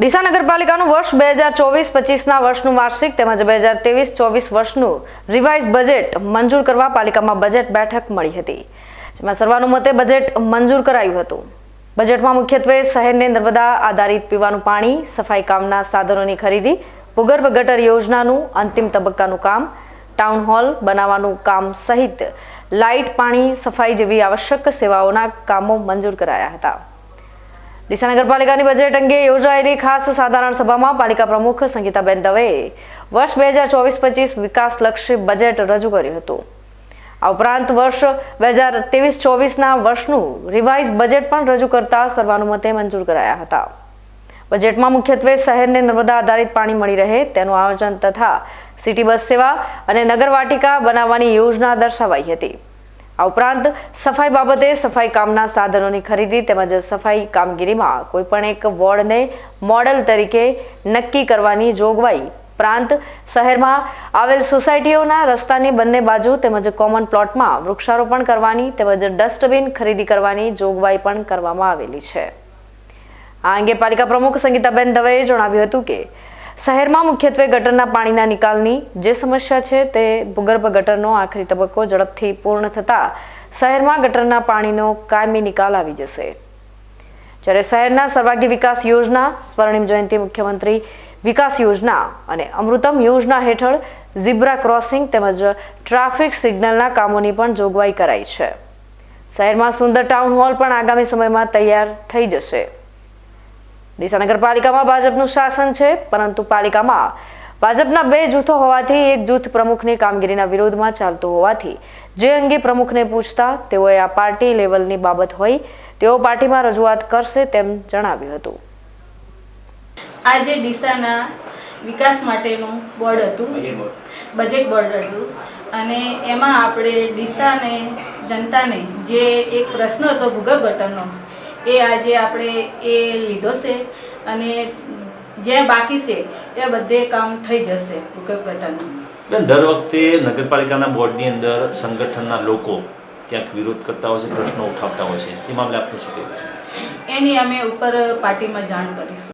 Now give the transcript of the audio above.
ડીસા નગરપાલિકાનું વર્ષ બે હજાર ચોવીસ, પચીસના વર્ષનું વાર્ષિક તેમજ બે હજાર ત્રેવીસ, ચોવીસ વર્ષનું રિવાઇઝ બજેટ મંજૂર કરવા પાલિકામાં બજેટ બેઠક મળી હતી. જેમાં સર્વાનુમતે બજેટ મંજૂર કરાયું હતું. બજેટમાં મુખ્યત્વે શહેરને નર્મદા આધારિત પીવાનું પાણી, સફાઈ કામના સાધનોની ખરીદી, ભૂગર્ભ ગટર યોજનાનું અંતિમ તબક્કાનું કામ ટાઉન હોલ બનાવવાનું કામ સહિત લાઇટ, પાણી, સફાઈ જેવી આવશ્યક સેવાઓના કામો મંજૂર કરાયા હતા. ડીસા નગરપાલિકાની બજેટ અંગે યોજાયેલી ખાસ સાધારણ સભામાં પાલિકા પ્રમુખ સંગીતાબેન દવેએ વર્ષ બે હજાર ચોવીસ પચીસ વિકાસલક્ષી બજેટ રજૂ કર્યું હતું. આ ઉપરાંત વર્ષ બે હજાર ત્રેવીસ ચોવીસના વર્ષનું રિવાઇઝ બજેટ પણ રજૂ કરતા સર્વાનુમતે મંજૂર કરાયા હતા. બજેટમાં મુખ્યત્વે શહેરને નર્મદા આધારિત પાણી મળી રહે તેનું આયોજન તથા સિટી બસ સેવા અને નગરવાટિકા બનાવવાની યોજના દર્શાવાઈ હતી. આ ઉપરાંત સફાઈ બાબતે સફાઈ કામના સાધનોની ખરીદી તેમજ સફાઈ કામગીરીમાં કોઈપણ એક વોર્ડને મોડલ તરીકે નક્કી કરવાની જોગવાઈ ઉપરાંત શહેરમાં આવેલ સોસાયટીઓના રસ્તાની બંને બાજુ તેમજ કોમન પ્લોટમાં વૃક્ષારોપણ કરવાની તેમજ ડસ્ટબિન ખરીદી કરવાની જોગવાઈ પણ કરવામાં આવેલી છે. આ અંગે પાલિકા પ્રમુખ સંગીતાબેન દવેએ જણાવ્યું હતું કે શહેરમાં મુખ્યત્વે ગટરના પાણીના નિકાલની જે સમસ્યા છે તે ભૂગર્ભ ગટરનો આખરી તબક્કો ઝડપથી પૂર્ણ થતાં શહેરમાં ગટરના પાણીનો કાયમી નિકાલ આવી જશે. જ્યારે શહેરના સર્વાંગી વિકાસ યોજના, સ્વર્ણિમ જયંતિ મુખ્યમંત્રી વિકાસ યોજના અને અમૃતમ યોજના હેઠળ ઝીબ્રા ક્રોસિંગ તેમજ ટ્રાફિક સિગ્નલના કામોની પણ જોગવાઈ કરાઈ છે. શહેરમાં સુંદર ટાઉન હોલ પણ આગામી સમયમાં તૈયાર થઈ જશે. ડીસા નગરપાલિકામાં ભાજપનું શાસન છે પરંતુ પાલિકામાં ભાજપના બે જૂથો હોવાથી એક જૂથ પ્રમુખની કામગીરીના વિરોધમાં ચાલતું હોવાથી જે અંગે પ્રમુખને પૂછતા તેઓએ આ પાર્ટી લેવલની બાબત હોય તેઓ પાર્ટીમાં રજૂઆત કરશે તેમ જણાવ્યું હતું. આજે ડીસાના વિકાસ માટેનું બોર્ડ હતું બજેટ બોર્ડ. હતું અને એમાં આપણે ડીસાને જનતાને જે એક પ્રશ્ન હતો ભૂગર્ભ ગટરનો એ આજે આપણે એ લીધો છે અને જે બાકી છે એ બધે કામ થઈ જશે ભૂગર્ભ ગટરનું બેન દર વખતે નગરપાલિકાના બોર્ડની અંદર સંગઠનના લોકો ક્યાંક વિરોધ કરતા હોય છે પ્રશ્નો ઉઠાવતા હોય છે. એ મામલે આપનું શું કહેવું એની અમે ઉપર પાર્ટીમાં જાણ કરીશું.